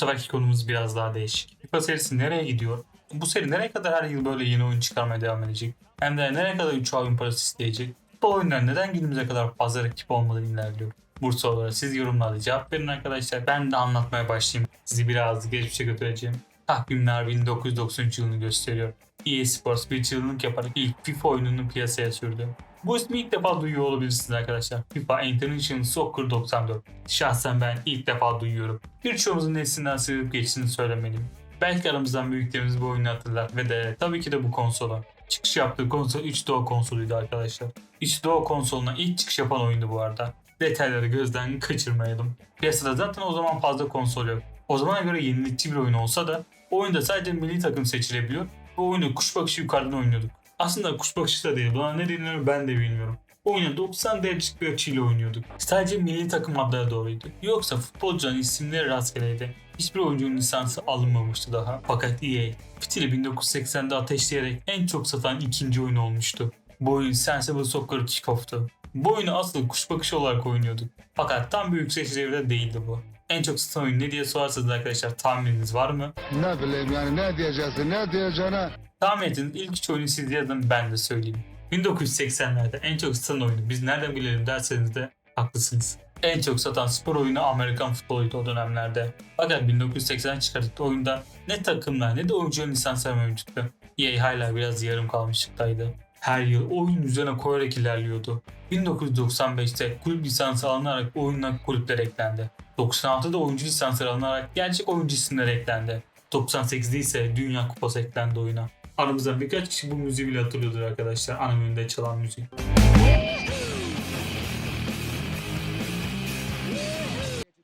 seferki konumuz biraz daha değişik. FIFA serisi nereye gidiyor? Bu seri nereye kadar her yıl böyle yeni oyun çıkarmaya devam edecek? Hem de nereye kadar 3 oyun parası isteyecek? Bu oyunlar neden günümüze kadar fazla rakip olmadan ilerliyor? Bu sorulara siz yorumlarda cevap verin arkadaşlar. Ben de anlatmaya başlayayım. Sizi biraz geçmişe götüreceğim. Takvimler 1993 yılını gösteriyor. EA Sports bir çılgınlık yaparak ilk FIFA oyununu piyasaya sürdü. Bu ismi ilk defa duyuyor olabilirsiniz arkadaşlar. FIFA International Soccer 94. Şahsen ben ilk defa duyuyorum. Birçoğumuzun neslinden sığıp geçtiğini söylemeliyim. Belki aramızdan büyüklerimiz bu oyunu hatırlar ve de tabii ki de bu konsola. Çıkış yaptığı konsol 3DO konsoluydu arkadaşlar. 3DO konsoluna ilk çıkış yapan oyundu bu arada. Detayları gözden kaçırmayalım. Piyasada zaten o zaman fazla konsol yok. O zamana göre yenilikçi bir oyun olsa da oyunda sadece milli takım seçilebiliyor ve oyunu kuş bakışı yukarıdan oynuyorduk. Aslında kuş bakışı da değil. Buna ne denir ben de bilmiyorum. Oyunu 90 derecelik bir açıyla oynuyorduk. Sadece milli takım adları doğruydu. Yoksa futbolcuların isimleri rastgeleydi. Hiçbir oyuncunun lisansı alınmamıştı daha. Fakat EA, fitili 1980'de ateşleyerek en çok satan ikinci oyun olmuştu. Bu oyun Sensible Soccer Kickoff'tu. Bu oyunu asıl kuş bakışı olarak oynuyorduk. Fakat tam bir devre değildi bu. En çok satan oyun ne diye sorarsanız arkadaşlar tahmininiz var mı? Ne bileyim yani ne diyeceksin ne diyeceğine. Tahmin edin ilk üç oyunu siz yazın ben de söyleyeyim. 1980'lerde en çok satan oyunu biz nereden bilelim derseniz de haklısınız. En çok satan spor oyunu Amerikan futboluydu o dönemlerde. Fakat 1980 çıkarttığı oyunda ne takımlar ne de oyuncuların lisansları mevcuttu. EA hala biraz yarım kalmışlıktaydı. Her yıl oyun üzerine koyarak ilerliyordu. 1995'te kulüp lisansı alınarak oyuna kulüpler eklendi. 96'da oyuncu lisansları alınarak gerçek oyuncu isimleri eklendi. 98'de ise Dünya Kupası eklendi oyuna. Aramızda birkaç kişi bu müziği bile hatırlıyordur arkadaşlar. Menüde çalan müzik.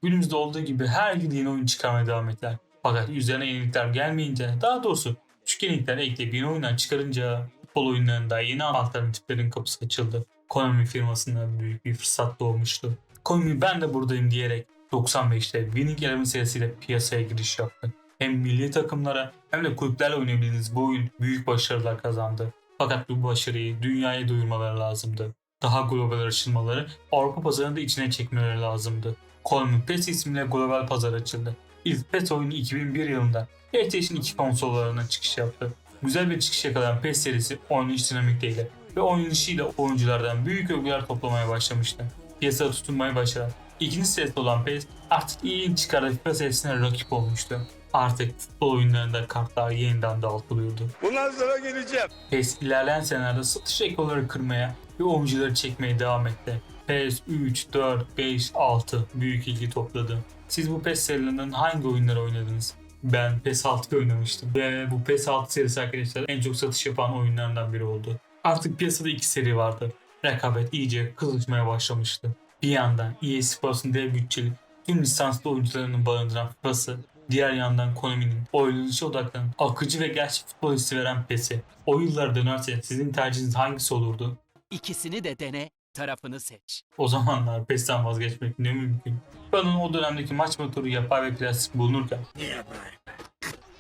Günümüzde olduğu gibi her yıl yeni oyun çıkarmaya devam ettiler. Fakat üzerine yenilikler gelmeyince, daha doğrusu küçük yenilikler ekleyip yeni oyunlar çıkarınca futbol oyunlarında yeni alternatiflerin kapısı açıldı. Konami firmasında büyük bir fırsat doğmuştu. Konami ben de buradayım diyerek 95'te Winning Eleven serisiyle piyasaya giriş yaptı. Hem milli takımlara hem de kulüplerle oynayabildiğiniz bu oyun büyük başarılar kazandı. Fakat bu başarıyı dünyaya duyurmaları lazımdı. Daha global açılmaları, Avrupa pazarını da içine çekmeleri lazımdı. Konami PES ismiyle global pazar açıldı. İlk PES oyunu 2001 yılında PlayStation 2 konsollarına çıkış yaptı. Güzel bir çıkış yakalayan PES serisi oynayış dinamikleriyle ve oynanışıyla oyunculardan büyük övgüler toplamaya başlamıştı. Piyasada tutunmayı başaran ikinci serisi olan PES artık iyi ilk çıkardığı FIFA serisine rakip olmuştu. Artık futbol oyunlarında kartlar yeniden dağıtılıyordu. Bundan sonra geleceğim. PES ilerleyen senelerde satış rekorları kırmaya ve oyuncuları çekmeye devam etti. PES 3, 4, 5, 6 büyük ilgi topladı. Siz bu PES serilerinden hangi oyunları oynadınız? Ben PES 6 oynamıştım ve bu PES 6 serisi arkadaşlar en çok satış yapan oyunlardan biri oldu. Artık piyasada iki seri vardı. Rekabet iyice kızışmaya başlamıştı. Bir yandan EA Sports'un dev bütçeli tüm lisanslı oyuncularının barındıran FIFA'sı, diğer yandan Konami'nin oynanışa odaklanan akıcı ve gerçek futbol hissi veren PES'i. O yıllar dönerse sizin tercihiniz hangisi olurdu? İkisini de dene, tarafını seç. O zamanlar PES'ten vazgeçmek ne mümkün. FIFA'nın o dönemdeki maç motoru yapay ve plastik bulunurken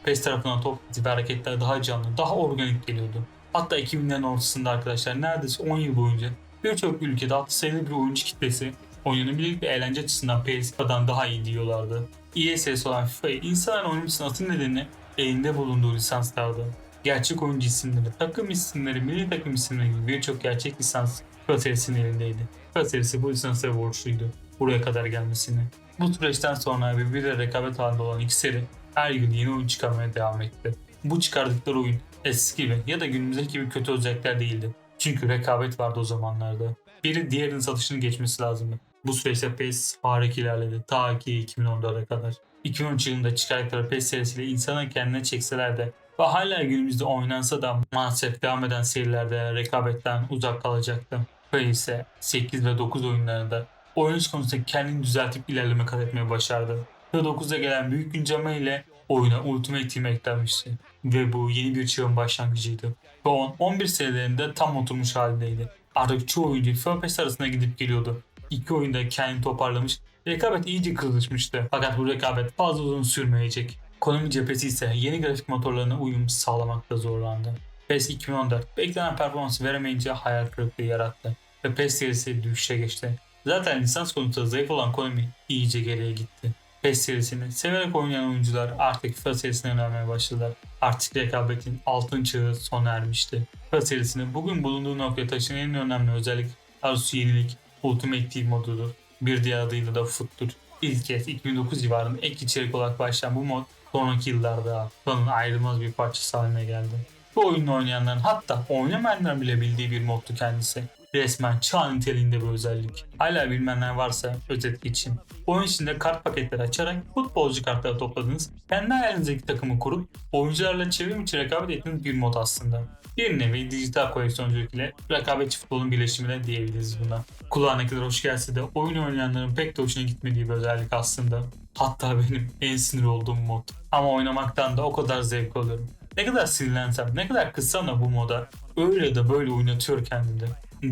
PES tarafından top ve hareketler daha canlı, daha organik geliyordu. Hatta 2000'lerin ortasında arkadaşlar neredeyse 10 yıl boyunca birçok ülkede hatta sayılı bir oyuncu kitlesi oynanabilir bir eğlence açısından PES'den daha iyi diyorlardı. ESS olan FIFA'yı insanların oynamasının asıl nedeni elinde bulunduğu lisanslardı. Gerçek oyuncu isimleri, takım isimleri, milli takım isimleri gibi birçok gerçek lisans FIFA serisinin elindeydi. FIFA serisi bu lisansa borçluydu buraya kadar gelmesini. Bu süreçten sonra birbiriyle rekabet halinde olan iki seri her yıl yeni oyun çıkarmaya devam etti. Bu çıkardıkları oyun eski gibi ya da günümüzdeki gibi kötü özellikler değildi. Çünkü rekabet vardı o zamanlarda. Biri diğerinin satışını geçmesi lazımdı. Bu süreçte PES harika ilerledi ta ki 2014'e kadar. 2013 yılında çıkardıkları PES serisiyle insana kendine çekseler de ve hala günümüzde oynansa da maalesef devam eden serilerde rekabetten uzak kalacaktı. Ve ise 8 ve 9 oyunlarında oynanış konusunda kendini düzeltip ilerleme kat etmeyi başardı. Ve 9'a gelen büyük güncelleme ile oyuna Ultimate Team eklenmişti. Ve bu yeni bir çağın başlangıcıydı. Ve 10-11 serilerinde tam oturmuş haldeydi. Artık çoğu oyuncu PES arasında gidip geliyordu. İki oyunda kendini toparlamış, rekabet iyice kızışmıştı. Fakat bu rekabet fazla uzun sürmeyecek. Konami cephesi ise yeni grafik motorlarına uyum sağlamakta zorlandı. PES 2014 beklenen performansı veremeyince hayal kırıklığı yarattı ve PES serisi düşüşe geçti. Zaten lisans konusunda zayıf olan Konami iyice geriye gitti. PES serisini severek oynayan oyuncular artık FIFA serisine yönelmeye başladılar. Artık rekabetin altın çağı sona ermişti. FIFA serisinin bugün bulunduğu noktaya taşıyan en önemli özellik arzusu yenilik Ultimate Team modudur. Bir diğer adıyla da FUT'tur. İlk kez 2009 civarında ek içerik olarak başlayan bu mod sonraki yıllarda FIFA'nın ayrılmaz bir parçası haline geldi. Bu oyunu oynayanların hatta oynamayanların bile bildiği bir moddu kendisi. Resmen çağ niteliğinde bir özellik. Hala bilmeyenler varsa özet geçeyim. Oyun içinde kart paketleri açarak futbolcu kartları topladınız, kendi hayalinizdeki takımı kurup oyuncularla çevrim içi rekabet ettiğiniz bir mod aslında. Bir nevi dijital koleksiyonculuk ile rekabetçi futbolun birleşimi de diyebiliriz buna. Kulağa ne kadar hoş gelse de oyun oynayanların pek de hoşuna gitmediği bir özellik aslında. Hatta benim en sinir olduğum mod. Ama oynamaktan da o kadar zevk alıyorum. Ne kadar sinirlensem, ne kadar kızsam da bu moda öyle de böyle oynatıyor kendini.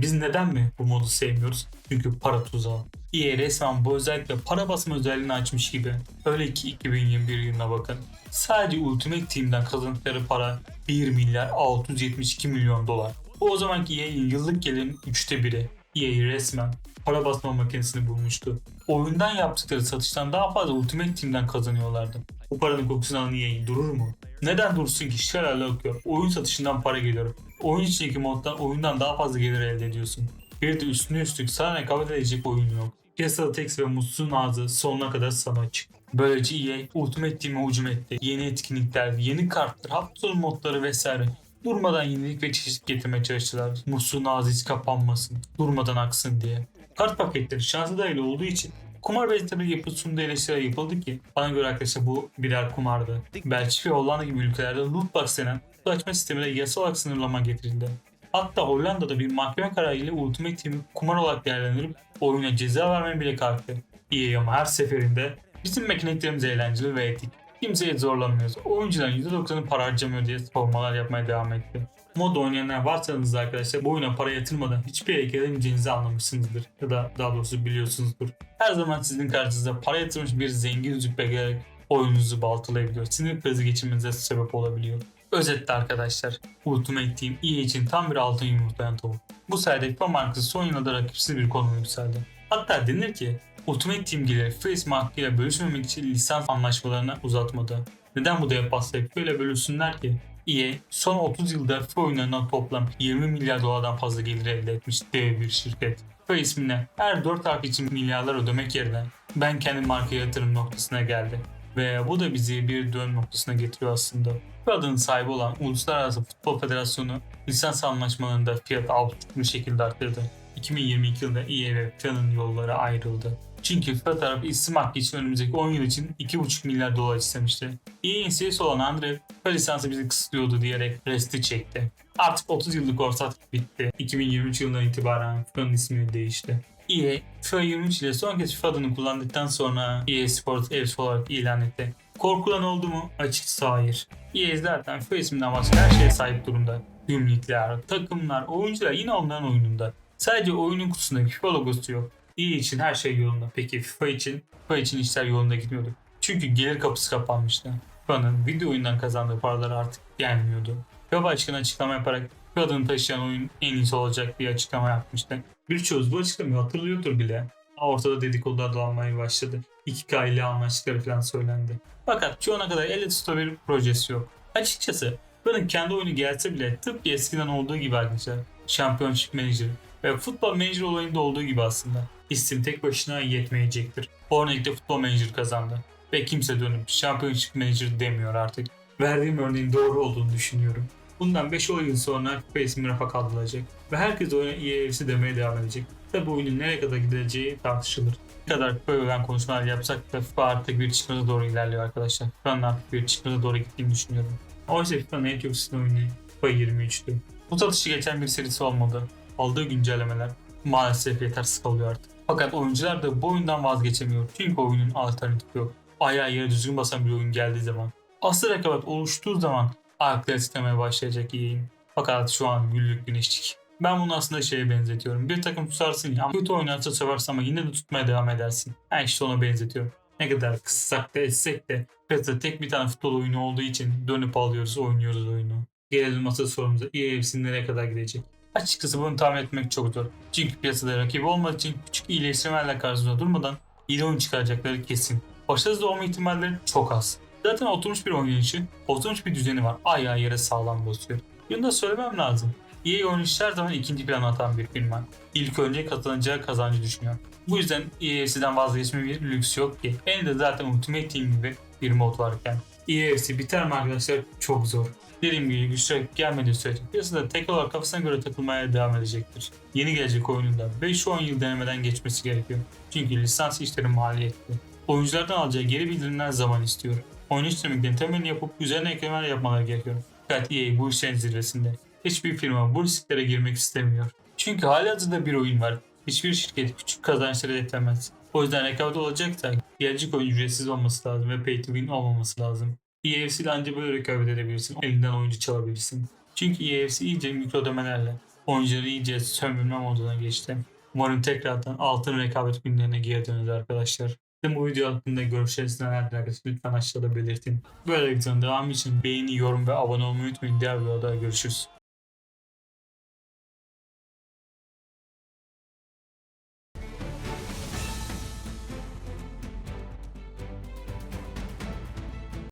Biz neden mi bu modu sevmiyoruz? Çünkü para tuzağı. EA resmen bu özellikle para basma özelliğini açmış gibi. Öyle ki 2021 yılına bakın. Sadece Ultimate Team'den kazandıkları para 1 milyar 672 milyon dolar. Bu o zamanki EA'in yıllık gelirin üçte biri. EA resmen para basma makinesini bulmuştu. Oyundan yaptıkları satıştan daha fazla Ultimate Team'den kazanıyorlardı. Bu paranın kokusunu alan EA durur mu? Neden dursun ki? Şelale akıyor. Oyun satışından para geliyor. Oyun içindeki moddan oyundan daha fazla gelir elde ediyorsun. Bir de üstüne üstlük sana rekabet edecek oyun yok. Piyasada Tex ve Mutsuz'un ağzı sonuna kadar sana açık. Böylece EA Ultimate Team'e hücum etti. Yeni etkinlikler, yeni kartlar, hafta sonu modları vesaire. Durmadan yenilik ve çeşit getirmeye çalıştılar. Mutsuz'un ağzı hiç kapanmasın, durmadan aksın diye. Kart paketleri şansı dahil olduğu için kumar benzetmeleri yapıp sunduğu eleştiriler yapıldı ki bana göre arkadaşlar bu birer kumardı. Belçika ve Hollanda gibi ülkelerde loot box denen kutu açma sistemine yasal olarak sınırlama getirildi. Hatta Hollanda'da bir mahkeme kararıyla Ultimate Team'i kumar olarak değerlendirip oyuna ceza vermeye bile kalktı. EA ama her seferinde bizim mekaniklerimiz eğlenceli ve etik. Kimseye zorlamıyoruz. Oyuncuların %90'ı para harcamıyor diye savunmalar yapmaya devam etti. Mod oynayanlar varsanız arkadaşlar bu oyuna para yatırmadan hiçbir yere gelemeyeceğinizi anlamışsınızdır. Ya da daha doğrusu biliyorsunuzdur. Her zaman sizin karşınızda para yatırmış bir zengin züppe gelerek oyununuzu baltalayabiliyor. Sinir krizi geçirmenize sebep olabiliyor. Özetle arkadaşlar Ultimate Team EA için tam bir altın yumurtlayan tavuk. Bu sayede FIFA markası son yıllarda rakipsiz bir konuma yükseldi. Hatta denir ki Ultimate Team gelir Face markıyla bölüşmemek için lisans anlaşmalarını uzatmadı. Neden bu dev pastayı FIFA ile bölüşsünler ki? EA son 30 yılda FIFA oyunlarından toplam 20 milyar dolardan fazla gelir elde etmiş dev bir şirket. FIFA ismine her 4 harf için milyarlar ödemek yerine ben kendi markaya yatırım noktasına geldi. Ve bu da bizi bir dön noktasına getiriyor aslında. Bu adının sahibi olan Uluslararası Futbol Federasyonu lisans anlaşmalarında absürt bir şekilde arttırdı. 2022 yılında EA ve FIFA'nın yolları ayrıldı. Çünkü FIFA tarafı isim hakkı için önümüzdeki 10 yıl için 2,5 milyar dolar istemişti. EA'in CEO'su olan Andre FIFA lisansı bizi kısıtlıyordu diyerek resti çekti. Artık 30 yıllık ortak bitti. 2023 yılından itibaren FIFA'nın ismi değişti. EA, FIFA 23 ile son kez FIFA adını kullandıktan sonra EA Sports FC olarak ilan etti. Korkulan oldu mu? Açıkçası hayır. EA zaten FIFA isminden başka her şeye sahip durumda. Gümrükler, takımlar, oyuncular yine onların oyununda. Sadece oyunun kutusunda FIFA logosu yok. EA için her şey yolunda. Peki FIFA için? FIFA için işler yolunda gitmiyordu. Çünkü gelir kapısı kapanmıştı. FIFA'nın video oyundan kazandığı paralar artık gelmiyordu. FIFA başkanı açıklama yaparak FIFA adını taşıyan oyun en iyisi olacak diye açıklama yapmıştı. Birçoğuz bu açıklamayı hatırlıyordur bile. Ortada dedikodular dolanmaya başladı. 2K ile anlaştıkları falan söylendi. Fakat şu ana kadar elle tuta bir projesi yok. Açıkçası FIFA'nın kendi oyunu gelse bile tıpkı eskiden olduğu gibi arkadaşlar. Championship Manager ve Futbol Manager olayında olduğu gibi aslında. İsim tek başına yetmeyecektir. Hornet'te Futbol Manager kazandı. Ve kimse dönüp Championship Manager demiyor artık. Verdiğim örneğin doğru olduğunu düşünüyorum. Bundan 5-10 yıl sonra FIFA ismi rafa kaldırılacak. Ve herkes oyuna EAFC demeye devam edecek. Tabi oyunun nereye kadar gideceği tartışılır. Ne kadar FIFA öven konuşmalar yapsak da FIFA artık bir çıkmaza doğru ilerliyor arkadaşlar. FIFA'nın artık bir çıkmaza doğru gittiğini düşünüyorum. Oysa FIFA'nın en çok sizin oyunu FIFA 23'tü. Bu satışı geçen bir serisi olmadı. Aldığı güncellemeler maalesef yetersiz kalıyor artık. Fakat oyuncular da bu oyundan vazgeçemiyor. Çünkü oyunun alternatifi yok. Ayağı yere düzgün basan bir oyun geldiği zaman. Asıl rekabet oluştuğu zaman ayakları titremeye başlayacak EA'in. Fakat şu an güllük güneşlik. Ben bunu aslında şeye benzetiyorum. Bir takım tutarsın ya. Kötü oynarsa seversin ama yine de tutmaya devam edersin. Ben işte ona benzetiyorum. Ne kadar kıssak da etsek de piyasada tek bir tane futbol oyunu olduğu için dönüp alıyoruz, oynuyoruz oyunu. Gelelim asıl sorumuza. EAFC'nin nereye kadar gidecek? Açıkçası bunu tahmin etmek çok zor. Çünkü piyasada rakip olmadığı için küçük iyileştirmelerle karşısında durmadan iyi oyun çıkaracakları kesin. başarısız olma ihtimalleri çok az. Zaten oturmuş bir oynayışı, oturmuş bir düzeni var. Ayağı yere sağlam basıyor. Bunu da söylemem lazım. EA oynayışı her zaman ikinci plana atan bir firma. İlk önce kazanacağı kazancı düşünüyor. Bu yüzden EAFC'den vazgeçme bir lüks yok ki. Elinde zaten Ultimate Team gibi bir mod varken. EAFC biter mi arkadaşlar? Çok zor. Dediğim gibi güçler gelmediği sürece piyasada tek olarak kafasına göre takılmaya devam edecektir. Yeni gelecek oyununda 5-10 yıl denemeden geçmesi gerekiyor. Çünkü lisans işleri maliyetli. Oyunculardan alacağı geri bildirimler zaman istiyor. Oynayış dinamiklerin temelini yapıp üzerine eklemeler yapmaları gerekiyor. Fakat EA bu işlerin zirvesinde. Hiçbir firma bu risklere girmek istemiyor. Çünkü halihazırda bir oyun var. Hiçbir şirket küçük kazançları hedeflemez. O yüzden rekabet olacaksa gelecek oyun ücretsiz olması lazım ve pay to win olmaması lazım. EAFC ile ancak böyle rekabet edebilirsin. Elinden oyuncu çalabilirsin. Çünkü EAFC iyice mikro ödemelerle oyuncuları iyice sömürme moduna geçti. Umarım tekrardan altın rekabet günlerine geri döneriz arkadaşlar. Sizin bu video hakkında görüşleriniz nelerdir arkadaşlar? Lütfen aşağıda belirtin. Böyle videonun devamı için beğeni, yorum ve abone olmayı unutmayın. Diğer videoda görüşürüz.